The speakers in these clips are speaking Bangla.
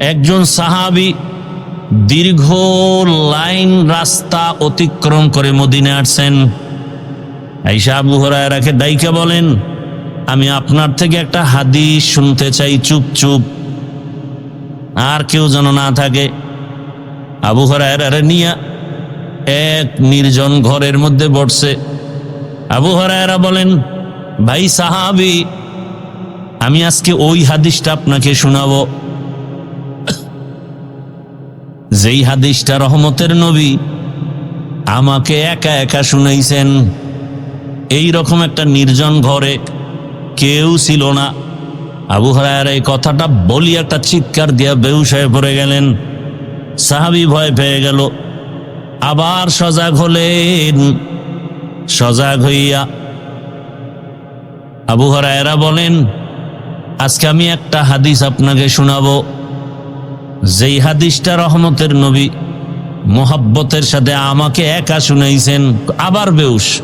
একজন সাহাবি দীর্ঘ লাইন রাস্তা অতিক্রম করে মদিনে আসছেন। আইসা আবু হরায়রাকে ডাইকে বলেন, আমি আপনার থেকে একটা হাদিস শুনতে চাই, চুপ চুপ। আর কেউ যেন না থাকে। আবু হরায়রারে নিয়া এক নির্জন ঘরের মধ্যে বসছে। আবু হরায়রা বলেন, ভাই সাহাবি, আমি আজকে ওই হাদিসটা আপনাকে শোনাবো। যেই হাদিসটা রহমতের নবী আমাকে একা একা শুনাইছেন এই রকম একটা নির্জন ঘরে কেউ ছিল না। আবু হরায়ের এই কথাটা বলি একটা চিৎকার দিয়া বেউস হয়ে পড়ে গেলেন। সাহাবি ভয় পেয়ে গেল। আবার সজাগ হলেন। সজাগ হইয়া আবু হরায়রা বলেন, আজকে আমি একটা হাদিস আপনাকে শোনাবো। যেই হাদিসটা রহমতের নবী মোহাব্বতের সাথে আমাকে একা শুনাইছেন, আবার বেউস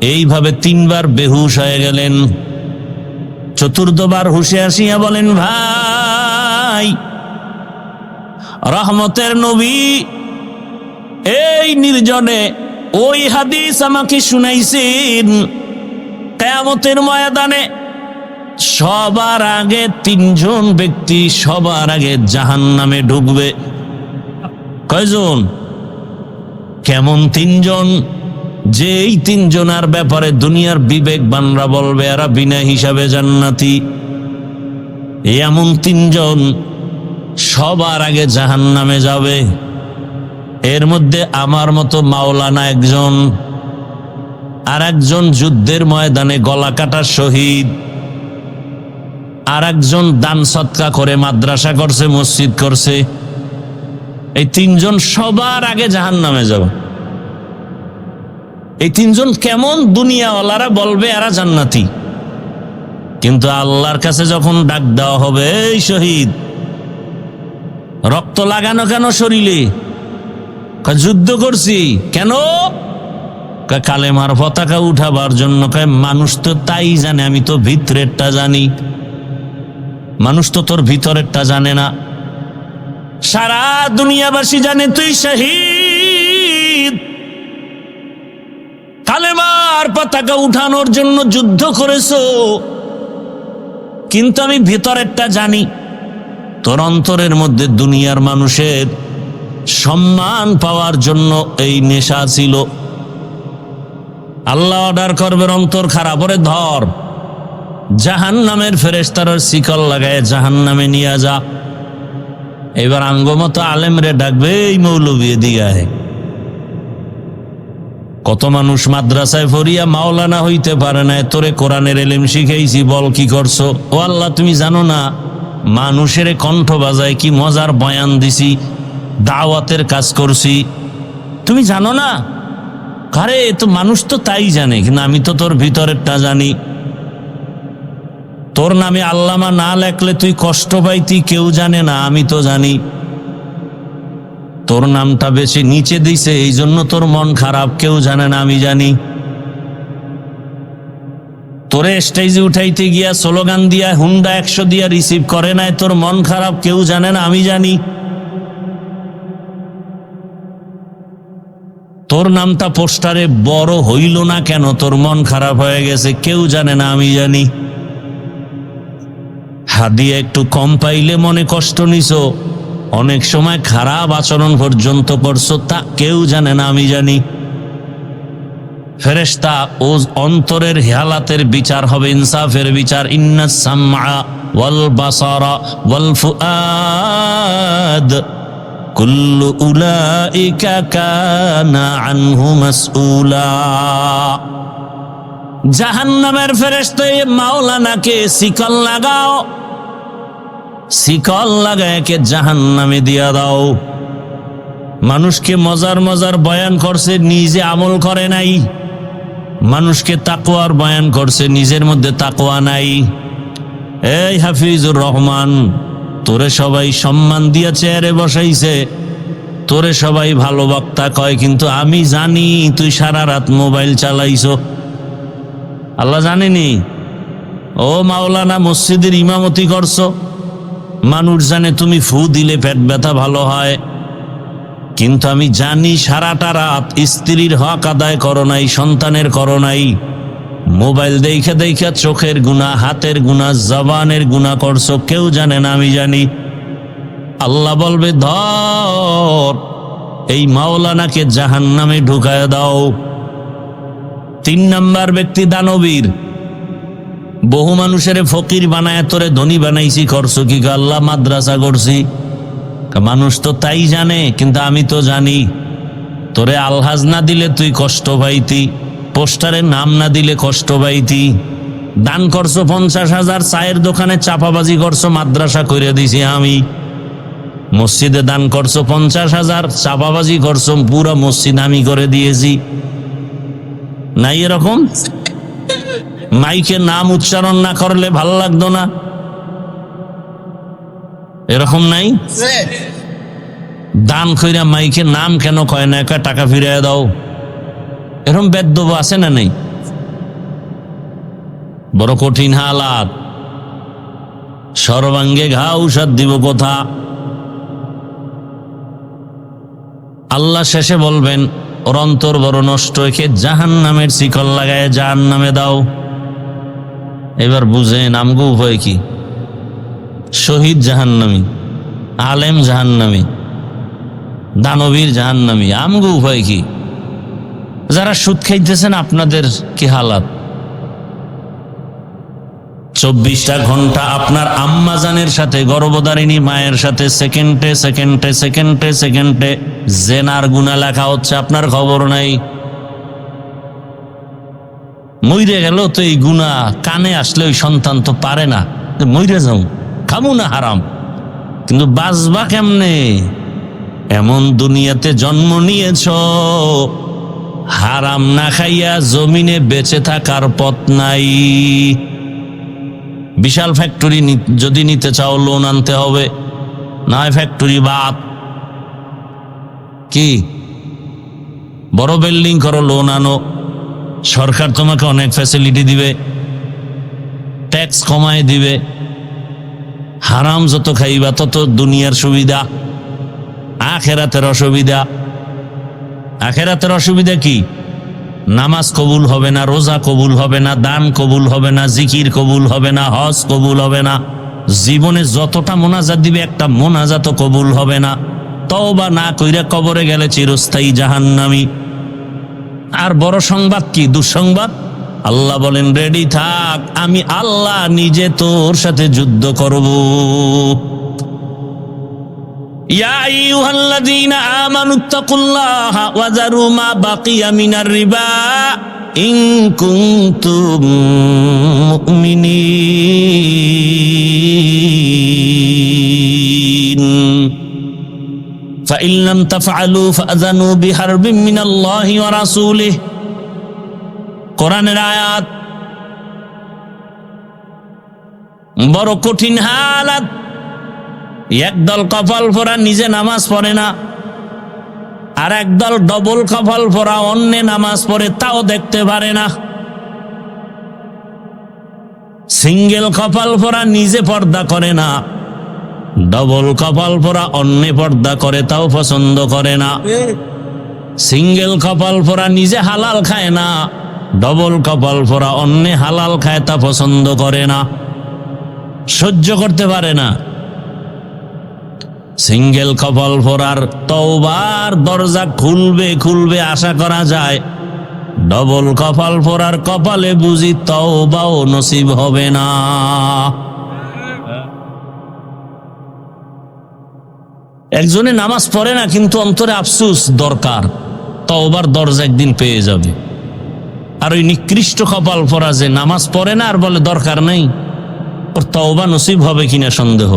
এইভাবে তিনবার বেহুশ হয়ে গেলেন। চতুর্থবার হুশে আসিয়া বলেন, ভাই, রহমতের নবী, এই নির্জনে ওই হাদিস আমাকে শুনাইছেন। কেয়ামতের ময়দানে সবার আগে তিনজন ব্যক্তি সবার আগে জাহান নামে ঢুকবে। কয়জন? কেমন তিনজন? যে এই তিনজনার ব্যাপারে দুনিয়ার বিবেকবানরা বলবে, এরা বিনা হিসাবে জান্নাতি। এমন তিনজন সবার আগে জাহান নামে যাবে। এর মধ্যে আমার মতো মাওলানা একজন আর একজন যুদ্ধের ময়দানে গলা কাটার শহীদ। আর একজন দান সৎকা করে মাদ্রাসা করছে, মসজিদ করছে। এই তিনজন সবার আগে জাহান নামে যাব। এই তিনজন কেমন দুনিয়াওয়ালারা বলবে, এরা জান্নাতি। কিন্তু আল্লাহর কাছে যখন ডাক দেওয়া হবে, এই শহীদ, রক্ত লাগানো কেন শরীরে? যুদ্ধ করছি। কেন? কালেমার পতাকা উঠাবার জন্য। মানুষ তো তাই জানে, আমি তো ভিতরেরটা জানি। মানুষ তো তোর ভিতরেরটা জানে না। সারা দুনিয়াবাসী জানে তুই শহীদ। কালেমার পতাকা উঠানোর জন্য যুদ্ধ করেছ। কিন্তু আমি ভিতরেরটা জানি, তোর অন্তরের মধ্যে দুনিয়ার মানুষের সম্মান পাওয়ার জন্য এই নেশা ছিল। আল্লাহ অর্ডার করবে অন্তর খারাপ ধর। জাহান নামের ফেরেস্তার শিকল লাগায় জাহান নামে নিয়ে যা। এবার আঙ্গমতো আলেমরে ডাকবে, এই মৌলবী দিগায় কত মানুষ মাদ্রাসায় ফরিয়া মাওলানা হইতে পারে না তোরে কোরআনের এলেম শিখেইছি, বল কি করছ? ও আল্লাহ, তুমি জানো না, মানুষের কণ্ঠ বাজায় কি মজার বয়ান দিছি, দাওয়াতের কাজ করছি? তুমি জানো না? কারে তো মানুষ তো তাই জানে, কিন্তু আমি তো তোর ভিতরেরটা জানি। তোর নামে আল্লামা না লেখলে তুই কষ্ট পাইতি, কেউ জানে না, আমি তো জানি। তোর নামটা বেশি নিচে দিছে এই জন্য তোর মন খারাপ, কেউ জানে না, আমি জানি। তোরে স্টেজে উঠাইতে গিয়া স্লোগান দিয়া, হুন্ডা একশো দিয়া রিসিভ করে নাই, তোর মন খারাপ, কেউ জানে না, আমি জানি। তোর নামটা পোস্টারে বড় হইল না কেন, তোর মন খারাপ হয়ে গেছে, কেউ জানে না, আমি জানি। হাদিয়া একটু কম পাইলে মনে কষ্ট নিছো। অনেক সময় খারাপ আচরণ পর্যন্ত করছ তা কেউ জানে না, আমি জানি। ফেরেশতা, ও অন্তরের হেয়ালাতের বিচার হবে, ইনসাফের বিচার। জাহান্নামের ফেরেশতা মাওলানাকে শিকল লাগাও। শিকল লাগায়কে জাহান নামে দিয়া দাও। মানুষকে মজার মজার বয়ান করছে, নিজে আমল করে নাই। মানুষকে তাকোয়ার বয়ান করছে, নিজের মধ্যে তাকোয়া নাই। এই হাফিজুর রহমান, তোরে সবাই সম্মান দিয়া চেয়ারে বসাইছে। তোরে সবাই ভালো বক্তা কয়, কিন্তু আমি জানি তুই সারা রাত মোবাইল চালাইছ। আল্লাহ জানেনি? ও মাওলানা মসজিদের ইমামতি করছ? মানুষ জানে তুমি ফু দিলে পেট ব্যথা ভালো হয়। কিন্তু আমি জানি সারাটা রাত স্ত্রীর হক আদায় করো নাই, সন্তানের করো নাই। মোবাইল দেখে দেখে চোখের গুণা, হাতের গুণা, জবানের গুণা করছ, কেউ জানে না, আমি জানি। আল্লাহ বলবে, ধর, এই মাওলানাকে জাহান নামে ঢুকায় দাও। তিন নাম্বার ব্যক্তি দানবীর। বহু মানুষের ফকির বানায়, তোরে ধনী বানাইছি, করছ কি? আল্লাহ মাদ্রাসা করছি। মানুষ তো তাই জানে, কিন্তু আমি তো জানি। তোরে আলহাজ না দিলে তুই কষ্ট পাইতি, পোস্টারে নাম না দিলে কষ্ট পাইতি। দান করছ পঞ্চাশ হাজার, চায়ের দোকানে চাপাবাজি করছ, মাদ্রাসা করে দিছি আমি। মসজিদে দান করছ পঞ্চাশ হাজার, চাপাবাজি করছ, পুরা মসজিদ আমি করে দিয়েছি। নাই এরকম? মাইকে নাম উচ্চারণ না করলে ভালো লাগতো না। এরকম নাই? দান কইরা মাইকে নাম কেন কয় না? একা টাকা ফিরিয়ে দাও। এরকম বেদ্যব আছে না নেই? বড় কঠিন হালাত। সর্বাঙ্গে ঘা ঔষধ দিব কোথা? আল্লাহ শেষে বলবেন, ওর অন্তর বড় নষ্ট, একে জাহান নামের শিকল লাগায় জাহান নামে দাও। এবার বুঝেন, আমগো উভয় কি? শহীদ জাহান্নামী, আলেম জাহান্নামী, দানবীর জাহান্নামী, আমগো উভয় কি? যারা সুদ খাইতেছেন, আপনাদের কি হালাত? চব্বিশটা ঘণ্টা আপনার আম্মাজানের সাথে, গর্ভধারিণী মায়ের সাথে, সেকেন্ডে সেকেন্ডে সেকেন্ডে সেকেন্ডে, জেনার গুণা লেখা হচ্ছে, আপনার খবর নাই। মইরে গেল তো এই গুণা কানে আসলে ওই সন্তান তো পারে না। মইরে যাও, খামু না হারাম। কিন্তু বাঁচবা কেমনে? এমন দুনিয়াতে জন্ম নিয়েছ, হারাম না খাইয়া জমিনে বেঁচে থাকার পথ নাই। বিশাল ফ্যাক্টরি যদি নিতে চাও, লোন আনতে হবে। না ফ্যাক্টরি বাপ কি? বড় বিল্ডিং করো, লোন আনো। সরকার তোমাকে অনেক ফ্যাসিলিটি দিবে ট্যাক্স কমায় দিবে, হারাম যত খাইবা তত দুনিয়ার সুবিধা, আখেরাতের অসুবিধা। আখেরাতের অসুবিধা কি? নামাজ কবুল হবে না, রোজা কবুল হবে না, দান কবুল হবে না, জিকির কবুল হবে না, হজ কবুল হবে না। জীবনে যতটা মোনাজাত দিবে একটা মোনাজাত কবুল হবে না। তওবা না কইরা কবরে গেলে চিরস্থায়ী জাহান্নামী। আর বড় সংবাদ কি? দুঃসংবাদ? আল্লাহ বলেন রেডি থাক, আমি আল্লাহ নিজে তোর সাথে যুদ্ধ করব। মুমিনিন। فإن لم تفعلوا فأذنوا بحرب من الله ورسوله কোরআনের আয়াত বড় কঠিন হালাত একদল কপাল ফোরা নিজে নামাজ পড়ে না আর একদল ডবল কপাল ফোরা অন্য নামাজ পড়ে তাও দেখতে পারে না সিঙ্গেল কপাল ফোরা নিজে পর্দা করে না ডবল কপাল পরা অন্য পর্দা করে তাও পছন্দ করে না সিঙ্গেল কপাল পরা নিজে হালাল খায় না ডবল কপাল পরা অন্য হালাল খায় তা পছন্দ করে না সহ্য করতে পারে না সিঙ্গেল কপাল পরার তওবার দরজা খুলবে খুলবে আশা করা যায় ডবল কপাল পরার কপালে বুঝি তওবাও নসিব হবে না একজনে নামাজ পড়ে না, কিন্তু অন্তরে আফসুস, দরকার। তওবার দরজা একদিন পেয়ে যাবে। আর ওই নিকৃষ্ট কপাল পরা যে নামাজ পড়ে না, আর বলে দরকার নেই, ওর তওবা নসিব হবে কিনা সন্দেহ।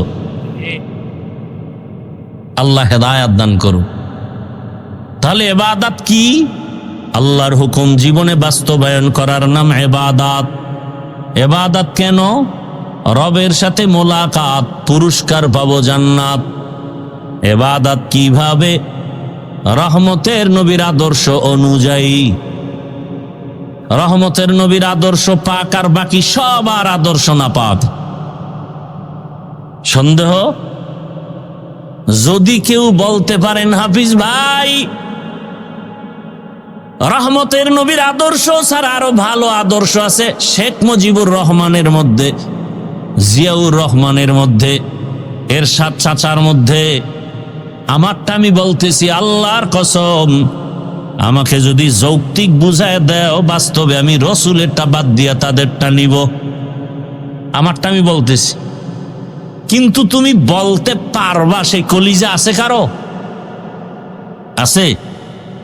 আল্লাহ হেদায়াত দান করু তাহলে এবাদাত কি? আল্লাহর হুকুম জীবনে বাস্তবায়ন করার নাম এবাদাত। এবাদাত কেন? রবের সাথে মোলাকাত, পুরস্কার পাবো জান্নাত। এবাদাত কীভাবে? রহমতের নবীর আদর্শ অনুযায়ী। রহমতের নবীর আদর্শ পাক আর বাকি সবার আদর্শ না পাক সন্দেহ? যদি কেউ বলতে পারেন, হাফিজ ভাই, রহমতের নবীর আদর্শ ছাড়া আরও ভালো আদর্শ আছে শেখ মুজিবুর রহমানের মধ্যে, জিয়াউর রহমানের মধ্যে এর এরশাদ চাচার মধ্যে আমারটা আমি বলতেছি, আল্লাহর কসম। আমাকে যদি যৌক্তিক বুঝায় দেও, বাস্তবে আমি রসুলেরটা বাদ দিয়া তাদেরটা নিব। আমারটা আমি বলতেছি। কিন্তু তুমি বলতে পারবা সেই কলিজা আছে কারও? আছে।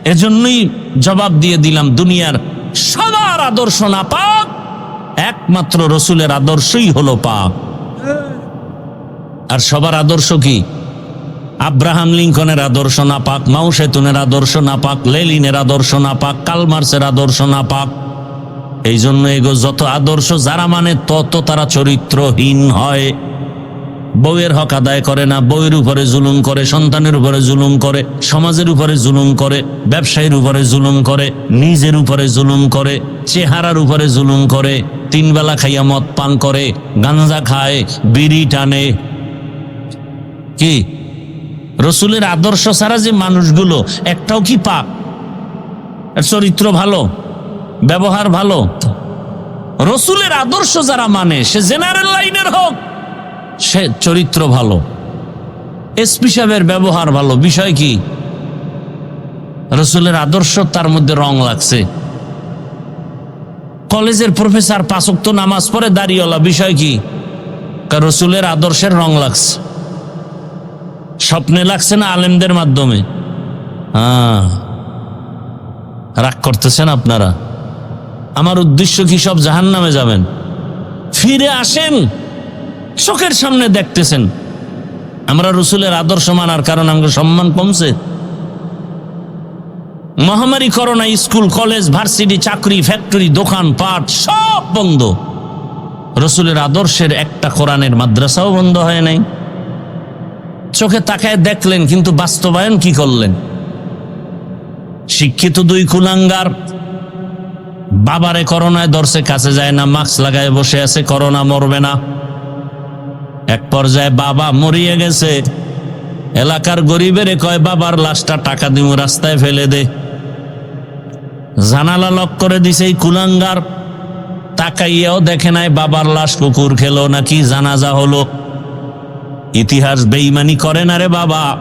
এজন্যই জবাব দিয়ে দিলাম, দুনিয়ার সবার আদর্শ না পাক একমাত্র রসুলের আদর্শই হলো পাক আর সবার আদর্শ কি? আব্রাহাম লিঙ্কনের আদর্শ না পাক সেতুনের আদর্শ না পাক লেলিনের আদর্শ না পাক কালমার্সের আদর্শ না পাক এই জন্য এগো যত আদর্শ যারা মানে তত তারা চরিত্রহীন হয়। বউয়ের হক আদায় করে না, বউয়ের উপরে জুলুম করে, সন্তানের উপরে জুলুম করে, সমাজের উপরে জুলুম করে, ব্যবসায়ীর উপরে জুলুম করে, নিজের উপরে জুলুম করে, চেহারার উপরে জুলুম করে, তিন বেলা খাইয়া মদ পান করে গাঞ্জা খায়, বিড়ি টানে। কি? রসুলের আদর্শ ছাড়া যে মানুষগুলো, একটাও কি পাপ? চরিত্র ভালো, ব্যবহার ভালো। রসুলের আদর্শ যারা মানে সে জেনারেল লাইনের হোক, সে চরিত্র ভালো। এসপি সাহেবের ব্যবহার ভালো, বিষয় কি? রসুলের আদর্শ তার মধ্যে রং লাগছে। কলেজের প্রফেসর পাঁচক্ত নামাজ পড়ে দাঁড়িয়েলা বিষয় কি? রসুলের আদর্শের রং লাগছে। স্বপ্নে লাগছে না আলেমদের মাধ্যমে? হ্যাঁ। রাগ করতেছেন আপনারা? আমার উদ্দেশ্য কি সব জাহান নামে যাবেন? ফিরে আসেন। চোখের সামনে দেখতেছেন। আমরা রসুলের আদর্শ মানার কারণ আমাকে সম্মান কমছে। মহামারী, করোনা, স্কুল, কলেজ, ভার্সিটি, চাকরি, ফ্যাক্টরি, দোকান, পাট, সব বন্ধ। রসুলের আদর্শের একটা কোরআনের মাদ্রাসাও বন্ধ হয় নাই। চোখে তাকায় দেখলেন, কিন্তু বাস্তবায়ন কি করলেন? শিক্ষিত দুই কুলাঙ্গার, বাবারে করোনায় দর্শে কাছে যায় না, মাস্ক লাগায় বসে আছে, করোনা মরবে না। এক পর্যায়ে বাবা মরিয়ে গেছে। এলাকার গরিবের কয়, বাবার লাশটা টাকা দিব, রাস্তায় ফেলে দে। জানালা লক করে দিছে এই কুলাঙ্গার। তাকাইয়াও দেখে নাই, বাবার লাশ কুকুর খেলো নাকি? জানাজা হলো। ইতিহাস বেইমানি করে না রে বাবা।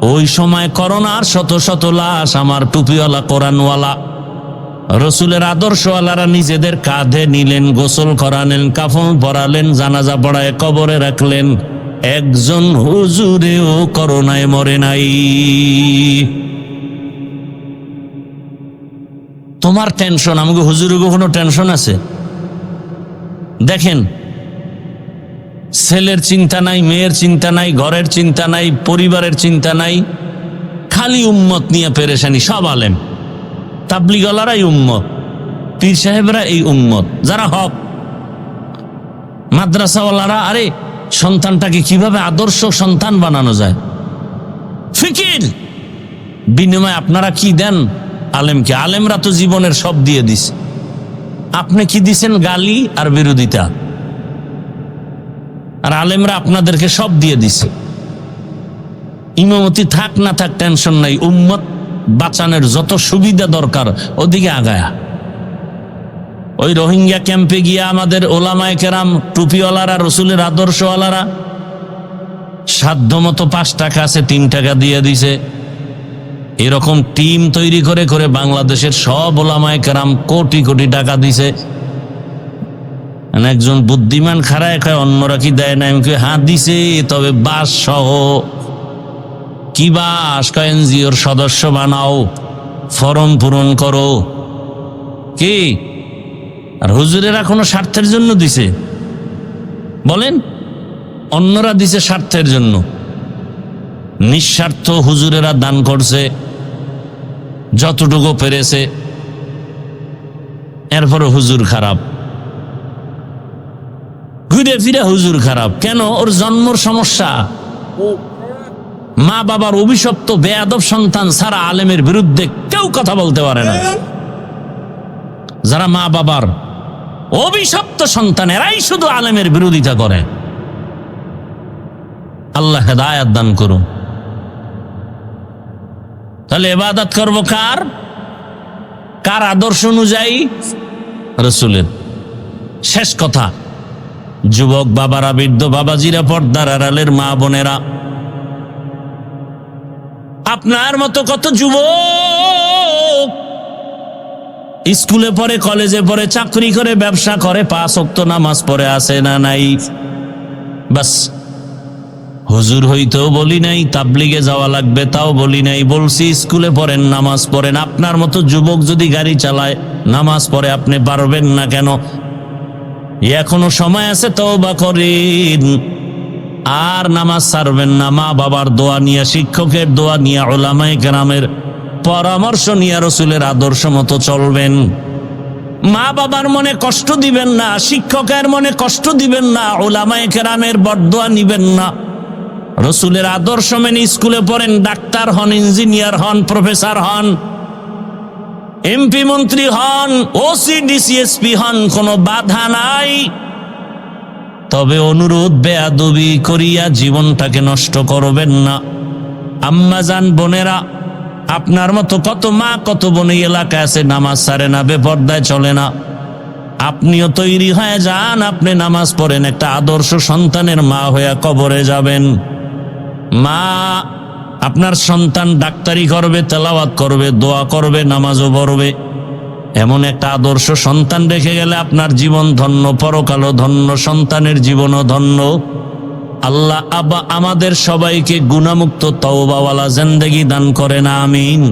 ওই সময় করোনার শত শত লাশ আমার টুপিওয়ালা, কোরআনওয়ালা, রসুলের আদর্শওয়ালারা নিজেদের কাঁধে নিলেন, গোসল করালেন, কাফন পরালেন, জানাজা পড়ায় কবরে রাখলেন। একজন হুজুরেও করোনায় মরে নাই। তোমার টেনশন আমাকে হুজুরে কখনো টেনশন আছে? দেখেন ছেলের চিন্তা নাই, মেয়ের চিন্তা নাই, ঘরের চিন্তা নাই, পরিবারের চিন্তা নাই, খালি উম্মত নিয়ে পেরেশানি, সব আলেম। তাবলিগলারাই উম্মত, পীর সাহেবরা এই উম্মত, যারা হক। মাদ্রাসাওয়ালারা, আরে, সন্তানটাকে কীভাবে আদর্শ সন্তান বানানো যায়? ফিকির! বিনিময়ে আপনারা কি দেন আলেমকে? আলেমরা তো জীবনের সব দিয়ে দিস আপনি কি দিছেন গালি আর বিরোধিতা? আর আলেমরা আপনাদেরকে সব দিয়ে দিছে। ইমামতি থাক না থাক টেনশন নাই, উম্মত বাঁচানোর যত সুবিধা দরকার ওদিকে আগায়া। ওই রোহিঙ্গা ক্যাম্পে গিয়া আমাদের ওলামায় কেরাম, টুপিওয়ালারা, রসুলের আদর্শওয়ালারা সাধ্য মতো পাঁচ টাকা আছে, তিন টাকা দিয়ে দিছে। এরকম টিম তৈরি করে করে বাংলাদেশের সব ওলামায় কেরাম কোটি কোটি টাকা দিছে। একজন বুদ্ধিমান খারায় খায় অন্যরা কি দেয় না আমি হ্যাঁ দিছে, তবে বাস সহ। কি বাস? এনজিওর সদস্য বানাও, ফরম পূরণ করো। কি? আর হুজুরেরা কোনো স্বার্থের জন্য দিছে? বলেন, অন্যরা দিছে স্বার্থের জন্য। নিঃস্বার্থ হুজুরেরা দান করছে, যতটুকু পেরেছে। এরপরে হুজুর খারাপ। ঘুরে ফিরে হুজুর খারাপ। কেন? ওর জন্মর সমস্যা। মা বাবার অভিশপ্ত বেয়াদব সন্তান সারা আলেমের বিরুদ্ধে কেউ কথা বলতে পারে না। যারা মা বাবার অভিশপ্ত সন্তান, এরাই শুধু আলেমের বিরোধিতা করে। আল্লাহ হেদায়াত দান করুন। তাহলে এবাদত করব কার? কার আদর্শ অনুযায়ী? রসুলের। শেষ কথা। যুবক বাবারা, বৃদ্ধ বাবাজিরা, পর্দার আড়ালের মা বোনেরা। আপনার মতো কত যুবক স্কুলে পড়ে, কলেজে পড়ে, চাকরি করে, ব্যবসা করে, পাঁচ অক্ত নামাজ পড়ে আসে না নাই? বাস, হুজুর হইতেও বলি নাই, তাবলিগে যাওয়া লাগবে তাও বলি নাই, বলছি স্কুলে পড়েন, নামাজ পড়েন। আপনার মতো যুবক যদি গাড়ি চালায়, নামাজ পড়ে, আপনি পারবেন না কেন? এখনও সময় আছে তওবা করেন। আর নামাজ ছাড়বেন না, মা বাবার দোয়া নিয়ে, শিক্ষকের দোয়া নিয়ে, ওলামায়ে কেরামের পরামর্শ নিয়ে রসুলের আদর্শ মতো চলবেন। মা বাবার মনে কষ্ট দিবেন না, শিক্ষকের মনে কষ্ট দিবেন না, ওলামায়ে কেরামের বরদোয়া নিবেন না। রসুলের আদর্শ মেনে স্কুলে পড়েন, ডাক্তার হন, ইঞ্জিনিয়ার হন, প্রফেসর হন। এমপি মন্ত্রী হন ওসি ডিসিএসপি হন, কোনো বাধা নাই। তবে অনুরোধ বেয়াদবি করিয়া জীবনটাকে নষ্ট করবেন না। আম্মা যান, বোনেরা, আপনার মতো কত মা, কত বোন এলাকায় আছে, নামাজ সারে না, বেপর্দায় চলে না। আপনিও তৈরি হয়ে যান, আপনি নামাজ পড়েন, একটা আদর্শ সন্তানের মা হয়ে কবরে যাবেন। মা আপনার সন্তান ডাক্তারি করবে, তেলাওয়াত করবে, দোয়া করবে, নামাজও পড়বে। এমন একটা আদর্শ সন্তান রেখে গেলে আপনার জীবন ধন্য, পরকালও ধন্য, সন্তানের জীবনও ধন্য। আল্লাহ আবা আমাদের সবাইকে গুণামুক্ত তওবাওয়ালা জেন্দেগি দান করেন, আমিন।